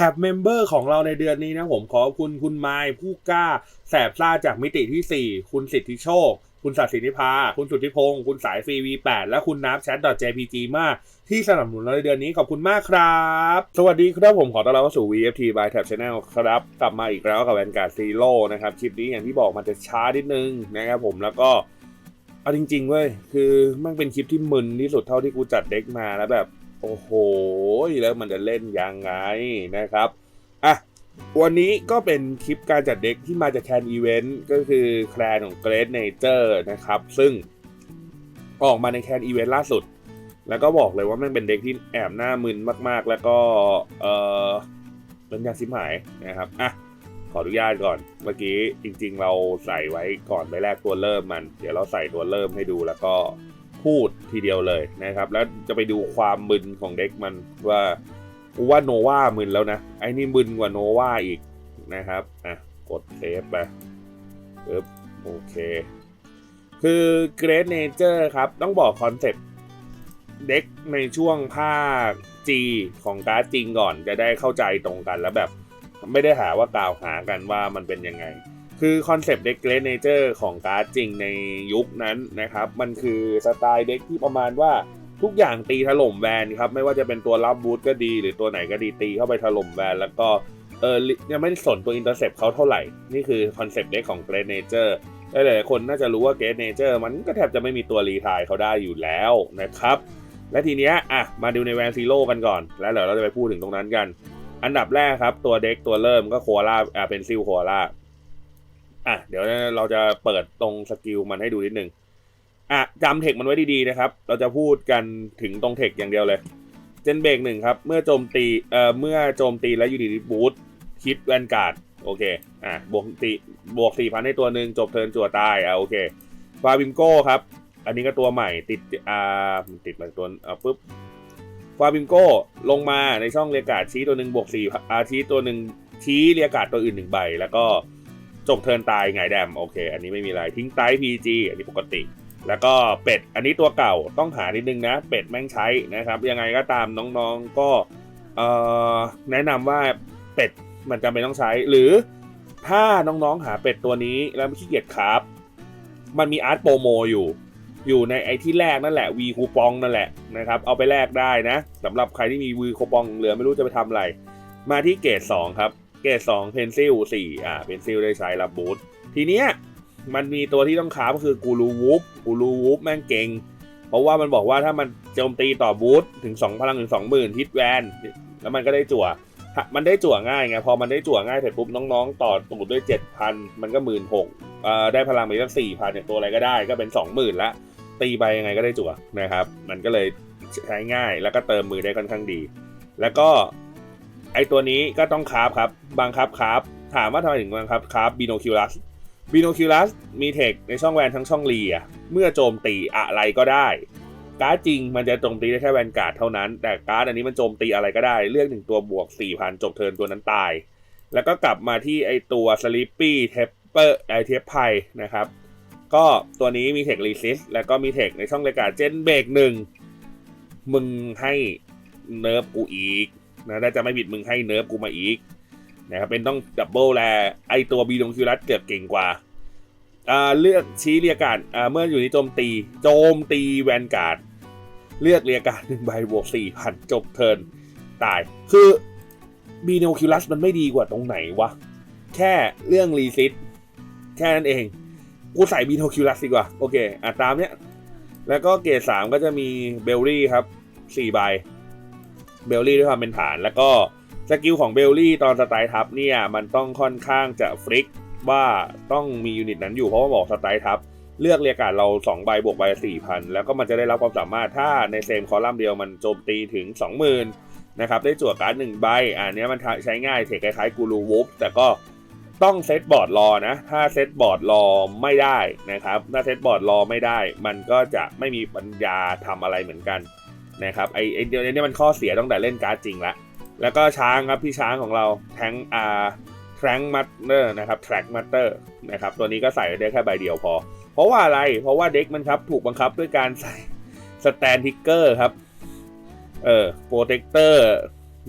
ท็บเมมเบอร์ของเราในเดือนนี้นะผมขอบคุณคุณไมค์ผู้กล้า แสบซ่าจากมิติที่ 4 คุณสิทธิโชค คุณสัตย์สินิพา คุณสุทธิพงศ์คุณสายฟรี V8 และคุณนับแชท .jpg มากที่สนับสนุนเราในเดือนนี้ขอบคุณมากครับ สวัสดีครับผมขอต้อนรับเข้าสู่ VFT by Tab Channel ครับ กลับมาอีกแล้วกับแวนการ์ดซีโร่นะครับคลิปนี้อย่างที่บอกมันจะช้านิดนึงนะครับผมแล้วก็เอาจริงๆเว้ยคือมันเป็นคลิปที่มึนที่สุดเท่าที่กูจัดเด็กมาแล้วแบบ โอ้โห แล้วมันจะเล่นยังไงนะครับ อะ วันนี้ก็เป็นคลิปการจัดเด็กที่มาจากแคนอีเวนต์ก็คือแคลนของเกรดเนเจอร์นะครับ ซึ่งออกมาในแคนอีเวนต์ล่าสุด แล้วก็บอกเลยว่ามันเป็นเด็กที่แอบหน้ามึนมากๆ แล้วก็ เออเป็นยาซิมหายนะครับ อะ ขออนุญาตก่อน เมื่อกี้จริง ๆ เราใส่ไว้ก่อนไปแรกตัวเริ่มมัน เดี๋ยวเราใส่ตัวเริ่มให้ดูแล้วก็ พูดทีเดียวเลยนะครับ แล้วจะไปดูความมึนของเด็กมันว่ากูว่าโนวามึนแล้วนะ ไอ้นี่มึนกว่าโนวาอีกนะครับอะกดเซฟไปปึ๊บโอเค คือ Great Nature ครับ ต้องบอกคอนเซ็ปต์เด็กในช่วงภาค G ของการ์ดจริงก่อนจะได้เข้าใจตรงกันแล้วแบบ ไม่ได้หาว่ากล่าวหากันว่ามันเป็นยังไง คือคอนเซปต์เด็กเกรดเนเจอร์ของการ์ดจริงในยุคนั้นนะครับ มันคือสไตล์เด็กที่ประมาณว่าทุกอย่างตีถล่มแวนครับ ไม่ว่าจะเป็นตัวรับบูทก็ดี หรือตัวไหนก็ดีตีเข้าไปถล่มแวนแล้วก็เออยังไม่สนตัวอินเตอร์เซปเขาเท่าไหร่ นี่คือคอนเซปต์เด็กของเกรเนเจอร์หลายๆคนน่าจะรู้ว่าเกรเนเจอร์มันก็แทบจะไม่มีตัวรีทายเขาได้อยู่แล้วนะครับ และทีเนี้ยอะมาดูในแวนซีโร่กันก่อน แล้วเดี๋ยวเราจะไปพูดถึงตรงนั้นกัน อันดับแรกครับ ตัวเด็กตัวเริ่มก็โคอาล่าอ่าเป็นซิลโคอาล่า อะเดี๋ยวเราจะเปิดตรงสกิลมันให้ดูนิดนึงอะจำเทคมันไว้ดีๆนะครับ เราจะพูดกันถึงตรงเทคอย่างเดียวเลย เจนเบรกหนึ่งครับ เมื่อโจมตีเอ่อเมื่อโจมตีและยูนิตบูทคิดแวนการ์ดโอเคอะบวกตีบวกสี่พันให้ตัวหนึ่งจบเทิร์นจั่วตายอะโอเคฟาบิมโก้ครับ อันนี้ก็ตัวใหม่ติดอ่าติดมาตัวอ่าปุ๊บฟาบิงโก้ลงมาในช่องเรียกการ์ดชี้ตัวหนึ่งบวกสี่อาชี้ตัวหนึ่งชี้เรียกการ์ดตัวอื่นหนึ่งใบ แล้วก็ จบเทินตายไงแดมโอเค อันนี้ไม่มีอะไรทิ้งไตพีจีอันนี้ปกติ แล้วก็เป็ด อันนี้ตัวเก่าต้องหานิดนึงนะ เป็ดแม่งใช้นะครับ ยังไงก็ตามน้องๆก็แนะนำว่าเป็ดมันจำเป็นต้องใช้ หรือถ้าน้องๆหาเป็ดตัวนี้แล้วไม่ขี้เกียจครับ มันมีอาร์ตโปรโมอยู่ อยู่ในไอที่แรกนั่นแหละวีคูปองนั่นแหละนะครับ เอาไปแลกได้นะสำหรับใครที่มีวีคูปองเหลือไม่รู้จะไปทำอะไร มาที่เกรด2ครับ เกรด2เพนซิล4อ่าเพนซิลได้ใช้รับบูททีเนี้ยมันมีตัวที่ต้องค้าก็คือกูรูวูฟกูรูวูฟแม่งเก่ง เพราะว่ามันบอกว่าถ้ามันโจมตีต่อบูทถึง 2 พลังถึง 20,000ฮิตแวนแล้วมันก็ได้จั่ว มันได้จั่วง่ายไง พอมันได้จั่วง่ายเสร็จปุ๊บน้องๆ ต่อตูดด้วย 7,000 มันก็16,000อ่าได้พลังไปสัก4,000เนี่ยตัวอะไรก็ได้ก็เป็น 20,000 ละ ตีไปยังไงก็ได้จั่วนะครับ มันก็เลยใช้ง่ายแล้วก็เติมมือได้ค่อนข้างดี แล้วก็ ไอตัวนี้ก็ต้องคราฟครับบังคับคราฟถามว่าทำไมถึงบังคับคราฟบีโนคิวลัสบีโนคิวลัสมีเทคในช่องแวนทั้งช่องเลียเมื่อโจมตีอะไรก็ได้ การ์ดจริงมันจะโจมตีได้แค่แวนการ์ดเท่านั้น แต่การ์ดอันนี้มันโจมตีอะไรก็ได้ เลือกหนึ่งตัวบวก4,000จบเทิร์นตัวนั้นตาย แล้วก็กลับมาที่ไอตัวสลิปปี้เทปเปอร์ไอเทปไพนะครับก็ตัวนี้มีเทครีซิสแล้วก็มีเทคในช่องรายการเจนเบรกหนึ่งมึงให้เนิร์ฟกูอีก นะถ้าจะไม่บิดมึงให้เนิร์ฟกูมาอีกนะครับเป็นต้องดับเบิลแลไอตัวบีดงคิวรัสเกือบเก่งกว่าอ่าเลือกชี้เรียการอ่าเมื่ออยู่ในโจมตี โจมตีแวนการ์ดเลือกเรียการหนึ่งใบบวกสี่พันจบเทิร์นตาย คือบีโนคิวลัสมันไม่ดีกว่าตรงไหนวะ แค่เรื่องรีซิตแค่นั้นเอง กูใส่บีโนคิวลัสดีกว่า โอเค อะตามเนี้ย แล้วก็เกรดสามก็จะมีเบลลี่ครับสี่ใบ เบลลี่ด้วยความเป็นฐาน แล้วก็สกิลของเบลลี่ตอนสไตล์ทับเนี่ยมันต้องค่อนข้างจะฟลิกว่าต้องมียูนิตนั้นอยู่เพราะว่าบอกสไตล์ทับเลือกเรียกการเรา2ใบบวกใบ4,000 แล้วก็มันจะได้รับความสามารถถ้าในเซมคอลัมน์เดียวมันโจมตีถึง 20,000นะครับได้จั่วการ์ดหนึ่งใบอันนี้มันใช้ง่ายเทคคล้ายๆกูรูวูฟแต่ก็ต้องเซตบอร์ดรอนะ ถ้าเซตบอร์ดรอไม่ได้นะครับ ถ้าเซตบอร์ดรอไม่ได้ มันก็จะไม่มีปัญญาทำอะไรเหมือนกัน นะครับไอไอเดียวนี้มันข้อเสียตั้งแต่เล่นการ์ดจริงละแล้วก็ช้างครับพี่ช้างของเราแทงอาแทงมัตเตอร์นะครับแทร็กมัตเตอร์นะครับตัวนี้ก็ใส่ได้แค่ใบเดียวพอ เพราะว่าอะไรเพราะว่าเด็กมันครับถูกบังคับด้วยการใส่สแตนทิกเกอร์ครับเออโปรเทคเตอร์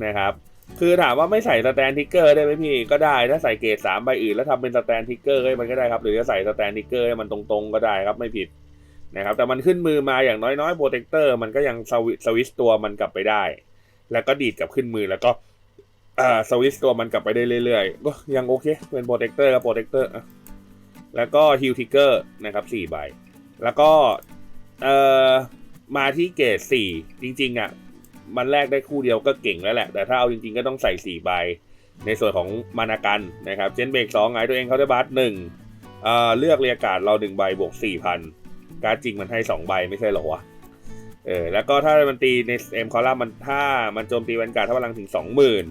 นะครับคือถามว่าไม่ใส่สแตนทิกเกอร์ได้ไหมพี่ก็ได้ถ้าใส่เกรดสามใบอื่นแล้วทำเป็นสแตนทิกเกอร์ให้มันก็ได้ครับ หรือจะใส่สแตนทิกเกอร์ให้มันตรงๆก็ได้ครับไม่ผิด นะครับแต่มันขึ้นมือมาอย่างน้อยๆโปรเทคเตอร์มันก็ยังสวิสวิตช์ตัวมันกลับไปได้ แล้วก็ดีดกลับขึ้นมือแล้วก็สวิตช์ตัวมันกลับไปได้เรื่อยๆก็ยังโอเคเป็นโปรเทคเตอร์กับโปรเทคเตอร์แล้วก็ฮิลทิกเกอร์นะครับสี่ใบ แล้วก็เอ่อมาที่เกรดสี่จริงๆอะมันแลกได้คู่เดียวก็เก่งแล้วแหละ แต่ถ้าเอาจริงๆก็ต้องใส่สี่ใบ ในส่วนของมานากันนะครับ เจนเบรกสองไงตัวเองเขาได้บัสหนึ่งเลือกเรียกการ์ดเราหนึ่งใบบวกสี่พัน การ์ดจริงมันให้สองใบไม่ใช่หรอวะเออแล้วก็ถ้ามันตีในเอ็มคอลัมน์มันถ้ามันโจมตีแวนการ์ดถ้าพลังถึงสองหมื่น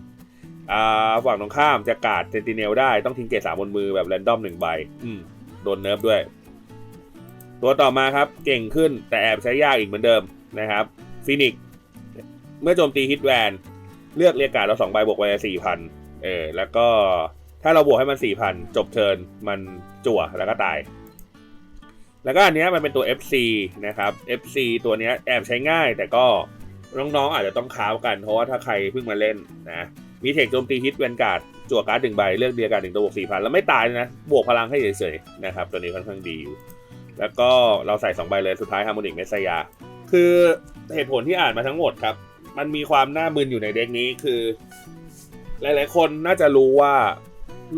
อ่าฝั่งตรงข้ามจะกาดเซนติเนลได้ต้องทิ้งเกรดสามบนมือแบบแรนดอมหนึ่งใบอืมโดนเนิร์ฟด้วย ตัวต่อมาครับเก่งขึ้นแต่แอบใช้ยากอีกเหมือนเดิมนะครับฟินิกเมื่อโจมตีฮิตแวนเลือกเรียกการ์ดเราสองใบบวกไปสี่พันเออแล้วก็ถ้าเราบวกให้มันสี่พันจบเทิร์นมันจั่วแล้วก็ตาย แล้วก็อันนี้มันเป็นตัว FC นะครับ FC ตัวนี้แอบใช้ง่าย แต่ก็น้องๆอาจจะต้องค้าวกัน เพราะว่าถ้าใครเพิ่งมาเล่นนะมีเทคโจมตีฮิตแวนการ์ดจั่วการ์ดหนึ่งใบเลือกเดียการ์ดหนึ่งตัวบวกสี่พันแล้วไม่ตายนะ บวกพลังให้เฉยๆนะครับ ตัวนี้ค่อนข้างดีอยู่ แล้วก็เราใส่2ใบเลยสุดท้ายฮาร์โมนิกเมสยา คือเหตุผลที่อ่านมาทั้งหมดครับ มันมีความน่ามึนอยู่ในเด็กนี้คือ หลายๆคนน่าจะรู้ว่า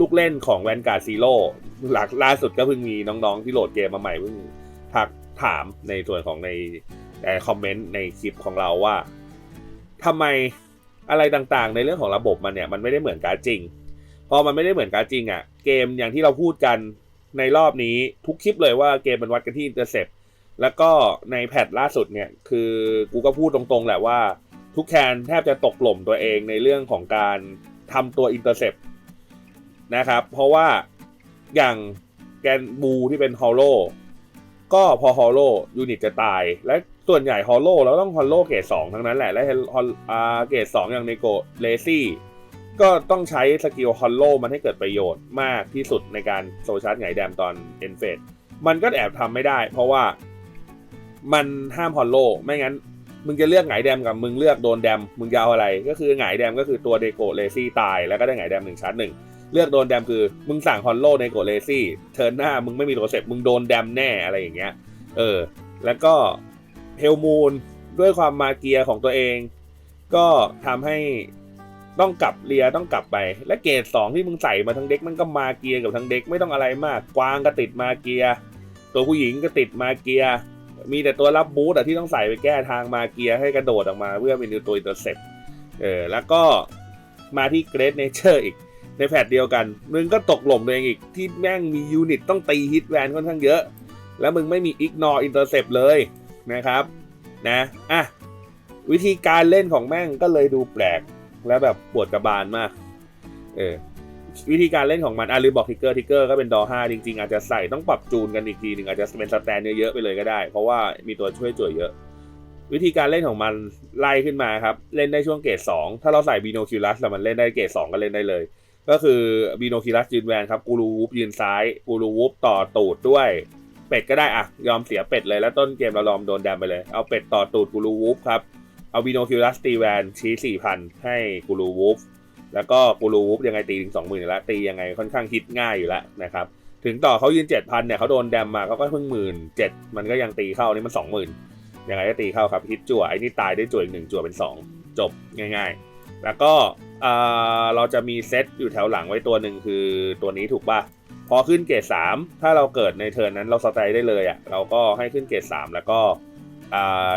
ลูกเล่นของแวนการ์ซีโร่หลักล่าสุดก็เพิ่งมีน้องๆที่โหลดเกมมาใหม่เพิ่งทักถามในส่วนของในคอมเมนต์ในคลิปของเราว่าทำไมอะไรต่างๆ ในเรื่องของระบบมันเนี่ยมันไม่ได้เหมือนการจริง พอมันไม่ได้เหมือนการจริงอะ่ะ เกมอย่างที่เราพูดกันในรอบนี้ทุกคลิปเลยว่าเกมมันวัดกันที่อินเตอร์เซปแล้วก็ในแพทล่าสุดเนี่ยคือกูก็พูดตรงๆแหละว่า ทุกแคนแทบจะตกหล่มตัวเองในเรื่องของการทำตัวอินเตอร์เซป นะครับ เพราะว่าอย่างแกนบูที่เป็นฮอลโลก็พอฮอลโลยูนิตจะตาย และส่วนใหญ่ฮอลโลแล้วต้องฮอลโลเกรดสองทั้งนั้นแหละ และฮอลอ่าเกรดสองอย่างในโกเลซี่ก็ต้องใช้สกิลฮอลโลมันให้เกิดประโยชน์มากที่สุดในการโซชาร์จไงแดมตอนเอ็นเฟสมันก็แอบทำไม่ได้ เพราะว่ามันห้ามฮอลโลไม่งั้น มึงจะเลือกไงแดมกับมึงเลือกโดนแดมมึงจะเอาอะไร ก็คือไงแดมก็คือตัวเดโกเลซี่ตาย แล้วก็ได้ไงแดมหนึ่งชาร์จหนึ่ง เลือกโดนแดมคือมึงสั่งฮอลโลในโกเลซี่เทิร์นหน้ามึงไม่มีตัวเสพมึงโดนแดมแน่อะไรอย่างเงี้ยเออแล้วก็เฮลมูนด้วยความมาเกียของตัวเอง ก็ทำให้ต้องกลับเรียต้องกลับไป และเกรดสองที่มึงใส่มาทั้งเด็กมันก็มาเกียกับทั้งเด็กไม่ต้องอะไรมาก กวางก็ติดมาเกียตัวผู้หญิงก็ติดมาเกียมีแต่ตัวรับบูทอะที่ต้องใส่ไปแก้ทางมาเกียให้กระโดดออกมาเพื่อเป็นตัวอินเตอร์เซ็ปเออแล้วก็มาที่เกรดเนเจอร์อีก ในแพทเดียวกัน มึงก็ตกหล่มตัวเองอีกที่แม่งมียูนิตต้องตีฮิตแวนค่อนข้างเยอะ แล้วมึงไม่มีอิกนอร์อินเตอร์เซปเลยนะครับนะอะวิธีการเล่นของแม่งก็เลยดูแปลกและแบบปวดกระบาลมากเออวิธีการเล่นของมันอะลืมบอกทิกเกอร์ทิกเกอร์ก็เป็นดอห้าจริงๆ อาจจะใส่ต้องปรับจูนกันอีกทีหนึ่งอาจจะเป็นสแตนเยอะๆไปเลยก็ได้ เพราะว่ามีตัวช่วยจ่วยเยอะ วิธีการเล่นของมันไล่ขึ้นมาครับ เล่นได้ช่วงเกรดสองถ้าเราใส่บีโนคิลัสแล้วมันเล่นได้เกรดสองก็เล่นได้เลย ก็คือบีโนคิลัสยืนแวนครับกูรูวูฟยืนซ้ายกูรูวูฟต่อตูดด้วย เป็ดก็ได้อะยอมเสียเป็ดเลยแล้วต้นเกมเราลอมโดนแดมไปเลย เอาเป็ดต่อตูดกูรูวูฟครับ เอาบีโนคิลัสตีแวนชี้สี่พันให้กูรูวูฟแล้วก็กูรูวูฟยังไงตีถึงสองหมื่นแล้วตียังไงค่อนข้างฮิตง่ายอยู่แล้วนะครับถึงต่อเขายืนเจ็ดพันเนี่ยเขาโดนแดมมาเขาก็เพิ่งหมื่นเจ็ดมันก็ยังตีเข้านี่มันสองหมื่นยังไงก็ตีเข้าครับฮิตจั่วไอ้นี่ตายได้จั่วอีกหนึ่งจั่วเป็นสองจบง่าย ๆ แล้วก็ อ่าเราจะมีเซตอยู่แถวหลังไว้ตัวหนึ่งคือตัวนี้ถูกป่ะพอขึ้นเกรดสามถ้าเราเกิดในเทิร์นนั้นเราสไตล์ได้เลยอะ่ะเราก็ให้ขึ้นเกรดสามแล้วก็อ่า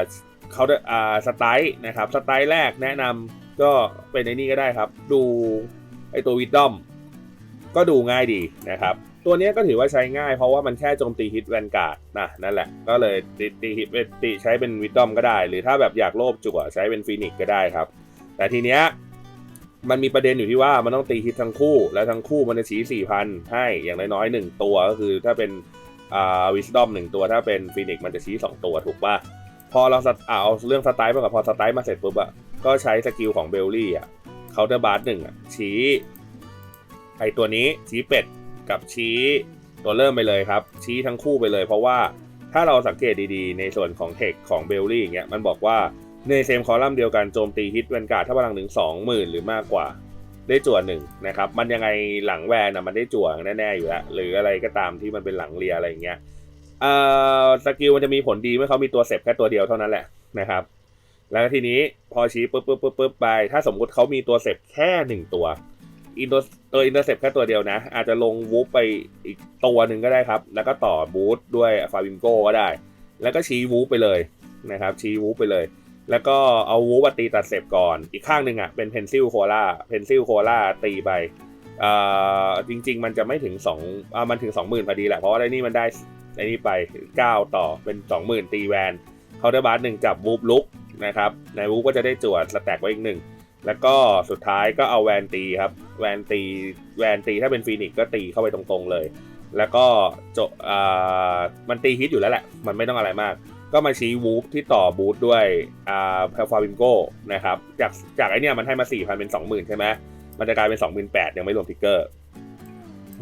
เขาอ่าสไตล์นะครับสไตล์แรกแนะนำก็เป็นในนี้ก็ได้ครับ ดูไอตัววิดดอมก็ดูง่ายดีนะครับตัวนี้ก็ถือว่าใช้ง่ายเพราะว่ามันแค่โจมตีฮิตแวนการ์ดนะนั่นแหละ ก็เลยตีตีฮิตตีใช้เป็นวิดดอมก็ได้ หรือถ้าแบบอยากโลภจั่วใช้เป็นฟีนิกก็ได้ครับ แต่ทีเนี้ย มันมีประเด็นอยู่ที่ว่ามันต้องตีฮิตทั้งคู่ แล้วทั้งคู่มันจะชี้สี่พันให้อย่างน้อยๆหนึ่งตัวก็คือถ้าเป็นอ่าวิสดอมหนึ่งตัวถ้าเป็นฟีนิกมันจะชี้สองตัวถูกป่ะพอเราสตอ่าเอาเรื่องสไตล์มากับพอสไตล์มาเสร็จปุ๊บอะก็ใช้สกิลของเบลลี่อะเคาน์เตอร์บาร์หนึ่งอะชี้ไอตัวนี้ชี้เป็ดกับชี้ตัวเริ่มไปเลยครับ ชี้ทั้งคู่ไปเลย เพราะว่าถ้าเราสังเกตดีๆ ในส่วนของเทคของเบลลี่อย่างเงี้ยมันบอกว่า ในเซมคอลัมน์เดียวกันโจมตีฮิตแวนการ์ดถ้าพลังถึงสองหมื่นหรือมากกว่าได้จั่วหนึ่งนะครับ มันยังไงหลังแวนนะมันได้จั่วแน่ๆอยู่แล้ว หรืออะไรก็ตามที่มันเป็นหลังเรียอะไรอย่างเงี้ยเอ่อสกิลมันจะมีผลดีเมื่อเขามีตัวเสพแค่ตัวเดียวเท่านั้นแหละนะครับ แล้วทีนี้พอชี้ปุ๊บปุ๊บปุ๊บปุ๊บไป ถ้าสมมุติเขามีตัวเสพแค่หนึ่งตัวอินตัวตัวอินเตอร์เซปแค่ตัวเดียวนะ อาจจะลงวูฟไปอีกตัวหนึ่งก็ได้ครับ แล้วก็ต่อบูทด้วยฟาบิมโก้ก็ได้ แล้วก็ชี้วูฟไปเลยนะครับ ชี้วูฟไปเลย แล้วก็เอาวูฟมาตีตัดเสพก่อน อีกข้างหนึ่งอะเป็นเพนซิลโคล่าเพนซิลโคล่าตีไปอ่าจริง ๆ มันจะไม่ถึง2อ่ามันถึง20,000พอดีแหละ เพราะว่าไอ้นี่มันได้ไอ้นี่ไป9ต่อเป็น20,000ตีแวนเคาน์เตอร์บาร์หนึ่งจับวูฟลุกนะครับ ในวูฟก็จะได้จวดสแต็กไว้อีกหนึ่งแล้วก็สุดท้ายก็เอาแวนตีครับ แวนตีแวนตีถ้าเป็นฟีนิกก็ตีเข้าไปตรงๆเลย แล้วก็จบอ่ามันตีฮิตอยู่แล้วแหละ มันไม่ต้องอะไรมาก ก็มาชี้วูฟที่ต่อบูทด้วยอ่าเพลฟาวิมโก้นะครับ จากจากไอเนี้ยมันให้มา 4,000 เป็น 20,000 ใช่ไหมมันจะกลายเป็น 28,000 ยังไม่รวมทิกเกอร์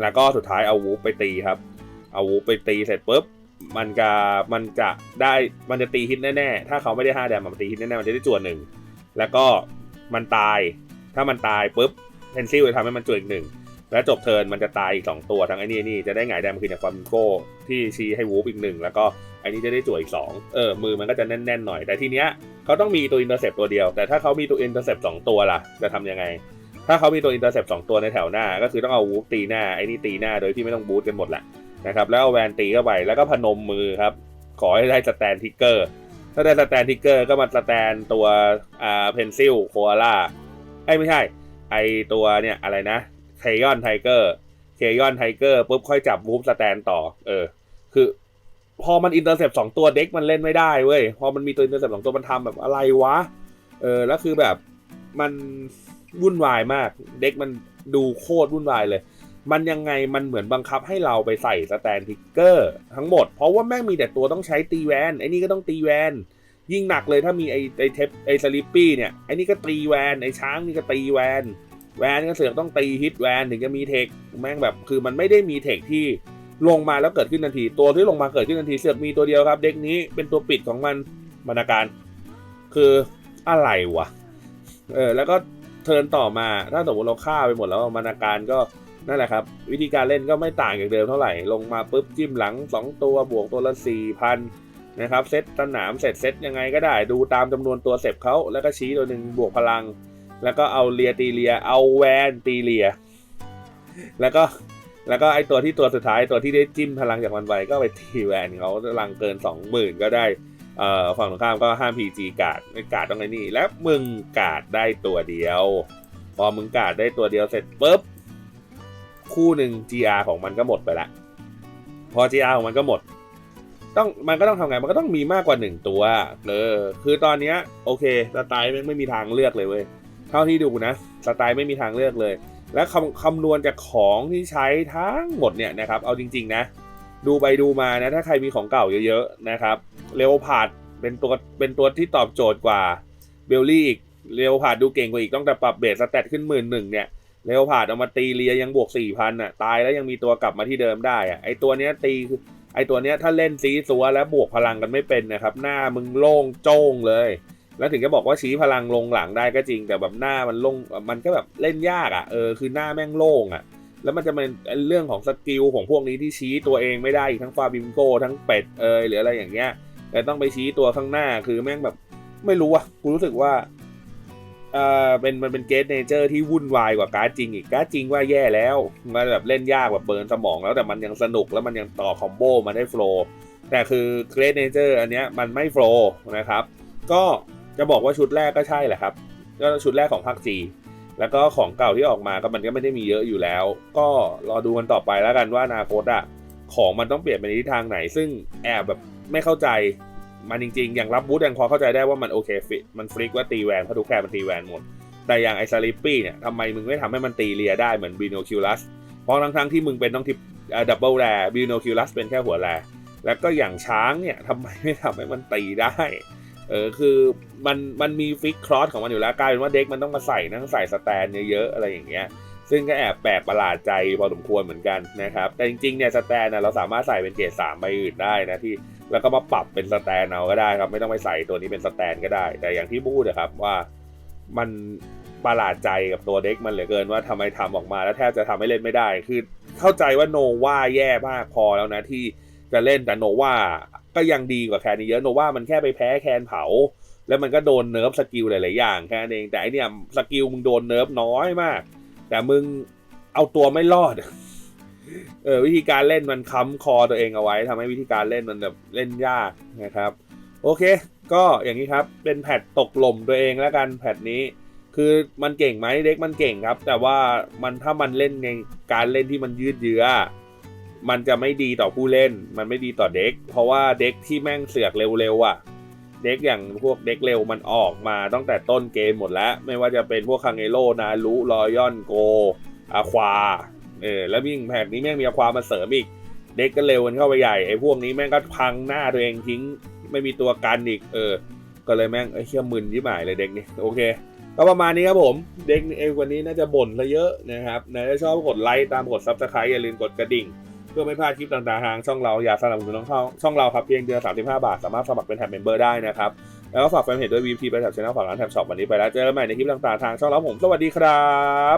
แล้วก็สุดท้ายเอาวูฟไปตีครับ เอาวูฟไปตีเสร็จปุ๊บ มันจะมันจะได้มันจะตีฮิตแน่ๆ ถ้าเขาไม่ได้ 5 แดมมันตีฮิตแน่ๆ มันจะได้จวนหนึ่งแล้วก็มันตาย ถ้ามันตายปุ๊บเพนซิลจะทำให้มันจวนอีกหนึ่งแล้วจบเทิร์นมันจะตายอีก 2 ตัวทั้งไอ้นี่นี่จะได้หงายแดมคืนจากความโก้ที่ชี้ให้วูฟอีกหนึ่งแล้วก็ ไอ้นี่จะได้จ่วยอีก2เออมือมันก็จะแน่นๆหน่อยแต่ทีเนี้ยเขาต้องมีตัวอินเตอร์เซปตัวเดียว แต่ถ้าเขามีตัวอินเตอร์เซปสองตัวล่ะจะทำยังไง ถ้าเขามีตัวอินเตอร์เซปสองตัวในแถวหน้า ก็คือต้องเอาวูฟตีหน้าไอ้นี่ตีหน้าโดยที่ไม่ต้องบูทกันหมดแหละนะครับแล้วเอาแวนตีเข้าไปแล้วก็พนมมือครับขอให้ได้สแตนทิกเกอร์ถ้าได้สแตนทิกเกอร์ก็มาสแตนตัวอ่าเพนซิลโคอาล่าไอ้ไม่ใช่ ไอตัวเนี่ยอะไรนะเคยอนไทเกอร์เคยอนไทเกอร์ปุ๊บค่อยจับวูฟสแตนต่อเออคือ พอมันอินเตอร์เซปสองตัวเด็กมันเล่นไม่ได้เว้ย พอมันมีตัวอินเตอร์เซปสองตัวมันทำแบบอะไรวะ เออ แล้วคือแบบมันวุ่นวายมาก เด็กมันดูโคตรวุ่นวายเลย มันยังไงมันเหมือนบังคับให้เราไปใส่สแตนทิกเกอร์ทั้งหมด เพราะว่าแม่งมีแต่ตัวต้องใช้ตีแวน ไอ้นี่ก็ต้องตีแวน ยิ่งหนักเลยถ้ามีไอไอเทปไอสลิปปี้เนี่ย ไอนี่ก็ตีแวน ไอช้างนี่ก็ตีแวน แวนก็เสือกต้องตีฮิตแวนถึงจะมีเทค แม่งแบบคือมันไม่ได้มีเทคที่ ลงมาแล้วเกิดขึ้นทันที ตัวที่ลงมาเกิดขึ้นทันทีเสือกมีตัวเดียวครับ เด็กนี้เป็นตัวปิดของมันบรรณาการ คืออะไรวะเออแล้วก็เทิร์นต่อมาถ้าสมมติเราฆ่าไปหมดแล้วบรรณาการก็นั่นแหละครับ วิธีการเล่นก็ไม่ต่างจากเดิมเท่าไหร่ลงมาปุ๊บจิ้มหลัง 2 ตัวบวกตัวละสี่พันนะครับเซตสนามเสร็จเซตยังไงก็ได้ดูตามจำนวนตัวเสพเขาแล้วก็ชี้ตัวหนึ่งบวกพลัง แล้วก็เอาเลียตีเลียเอาแวนตีเลีย แล้วก็ แล้วก็ไอตัวที่ตัวสุดท้ายตัวที่ได้จิ้มพลังจากมันไปก็ไปตีแวนเขาพลังเกิน 20,000 ก็ได้เอ่อฝั่งตรงข้ามก็ห้าม PG กาดไม่กาดต้องไอ้นี่ แล้วมึงกาดได้ตัวเดียว พอมึงกาดได้ตัวเดียวเสร็จปุ๊บคู่หนึ่ง GR ของมันก็หมดไปละพอ GR ของมันก็หมด ต้องมันก็ต้องทำไงมันก็ต้องมีมากกว่าหนึ่งตัวเออคือตอนเนี้ยโอเคสไตล์ไม่ไม่มีทางเลือกเลยเว้ยเท่าที่ดูนะสไตล์ไม่มีทางเลือกเลย และคำคำนวณจากของที่ใช้ทั้งหมดเนี่ยนะครับ เอาจริง ๆ นะ ดูไปดูมานะ ถ้าใครมีของเก่าเยอะๆนะครับเรโอพาดเป็นตัวเป็นตัวที่ตอบโจทย์กว่าเบลลี่อีกเรโอพาดดูเก่งกว่าอีกต้องแต่ปรับเบสสแตทขึ้นหมื่นหนึ่งเนี่ยเรโอพาดเอามาตีเลียยังบวกสี่พันอะตายแล้วยังมีตัวกลับมาที่เดิมได้อะไอตัวเนี้ยตีคือไอตัวเนี้ยถ้าเล่นซีซัวแล้วบวกพลังกันไม่เป็นนะครับ หน้ามึงโล่งโจ้งเลย แล้วถึงจะบอกว่าชี้พลังลงหลังได้ก็จริง แต่แบบหน้ามันลงมันก็แบบเล่นยากอะเออคือหน้าแม่งโล่งอะ แล้วมันจะเป็นเรื่องของสกิลของพวกนี้ที่ชี้ตัวเองไม่ได้อีกทั้งฟาบิมโกทั้งเป็ดเอยหรืออะไรอย่างเงี้ยแต่ต้องไปชี้ตัวข้างหน้าคือแม่งแบบไม่รู้อะกูรู้สึกว่าเออเป็นมันเป็นเกสเนเจอร์ที่วุ่นวายกว่าการ์ดจริงอีกการ์ดจริงว่าแย่แล้วมันแบบเล่นยากแบบเบิร์นสมองแล้วแต่มันยังสนุกแล้วมันยังต่อคอมโบมาได้โฟล์แต่คือเกรดเนเจอร์อันเนี้ยมันไม่โฟล์นะครับ ก็ จะบอกว่าชุดแรกก็ใช่แหละครับ ก็ชุดแรกของภาคจีแล้วก็ของเก่าที่ออกมาก็มันก็ไม่ได้มีเยอะอยู่แล้ว ก็รอดูกันต่อไปแล้วกันว่าอนาคตอะของมันต้องเปลี่ยนไปในทิศทางไหน ซึ่งแอบแบบไม่เข้าใจมันจริง ๆ อย่างรับบูธยังพอเข้าใจได้ว่ามันโอเคฟิตมันฟลิกว่าตีแวนเพราะทุกแค่มันตีแวนหมด แต่อย่างไอซาลิปปี้เนี่ยทำไมมึงไม่ทำให้มันตีเลียได้เหมือนบีโนคิวลัสเพราะทั้งๆที่มึงเป็นต้องทิปดับเบิลแรบีโนคิวลัสเป็นแค่หัวแรแล้วก็อย่างช้างเนี่ยทำไมไม่ทำให้มันตีได้ เออคือมันมันมีฟิกครอสของมันอยู่แล้วกลายเป็นว่าเด็กมันต้องมาใส่นั่งใส่สแตนเยอะๆอะไรอย่างเงี้ยซึ่งก็แอบแปลกประหลาดใจพอสมควรเหมือนกันนะครับ แต่จริงๆเนี่ยสแตนนะเราสามารถใส่เป็นเกรดสามใบอื่นได้นะที่แล้วก็มาปรับเป็นสแตนเอาก็ได้ครับ ไม่ต้องไปใส่ตัวนี้เป็นสแตนก็ได้ แต่อย่างที่พูดนะครับว่ามันประหลาดใจกับตัวเด็กมันเหลือเกินว่าทำไมทำออกมาแล้วแทบจะทำให้เล่นไม่ได้ คือเข้าใจว่าโนวาแย่มากพอแล้วนะที่จะเล่นแต่โนวา ก็ยังดีกว่าแคนเยอะโนว่ามันแค่ไปแพ้แคนเผา แล้วมันก็โดนเนิร์ฟสกิลหลาย ๆ อย่างแค่นั้นเองแต่อันเนี่ยสกิลมึงโดนเนิร์ฟน้อยมาก แต่มึงเอาตัวไม่รอดเออวิธีการเล่นมันค้ำคอตัวเองเอาไว้ทำให้วิธีการเล่นมันแบบเล่นยากนะครับ โอเค ก็อย่างนี้ครับเป็นแพทตกหล่มตัวเองแล้วกันแพทนี้ คือมันเก่งไหมเด็กมันเก่งครับ แต่ว่ามันถ้ามันเล่นในการเล่นที่มันยืดเยื้อ มันจะไม่ดีต่อผู้เล่น มันไม่ดีต่อเด็ก เพราะว่าเด็กที่แม่งเสือกเร็วๆอะ เด็กอย่างพวกเด็กเร็วมันออกมาตั้งแต่ต้นเกมหมดแล้ว ไม่ว่าจะเป็นพวกคังเอโรนารุรอยอนโกอาควา เออ แล้วยิ่งแผกนี้แม่งมีอาความาเสริมอีก เด็กก็เร็วกันเข้าไปใหญ่ ไอ้พวกนี้แม่งก็พังหน้าตัวเองทิ้ง ไม่มีตัวกันอีก เออ ก็เลยแม่งไอ้เชี่ยมึนยิ่หมายเลยเด็กนี่ โอเคก็ประมาณนี้ครับผม เด็กเอวันนี้น่าจะบ่นซะเยอะนะครับนะถ้าชอบกดไลค์ตามกดซับสไครต์อย่าลืมกดกระดิ่ง เพื่อไม่พลาดคลิปต่างๆทางช่องเราอยาสนับสนุนช่องช่องเราครับเพียงเดือน35 บาท สามารถสมัครเป็นแท็บเมมเบอร์ได้นะครับ แล้วก็ฝากแฟนเพจด้วย VP ไปแท็บชแนลฝากร้านแท็บช็อปวันนี้ไปแล้วเจอกันใหม่ในคลิปต่างๆทางช่องเราผมสวัสดีครับ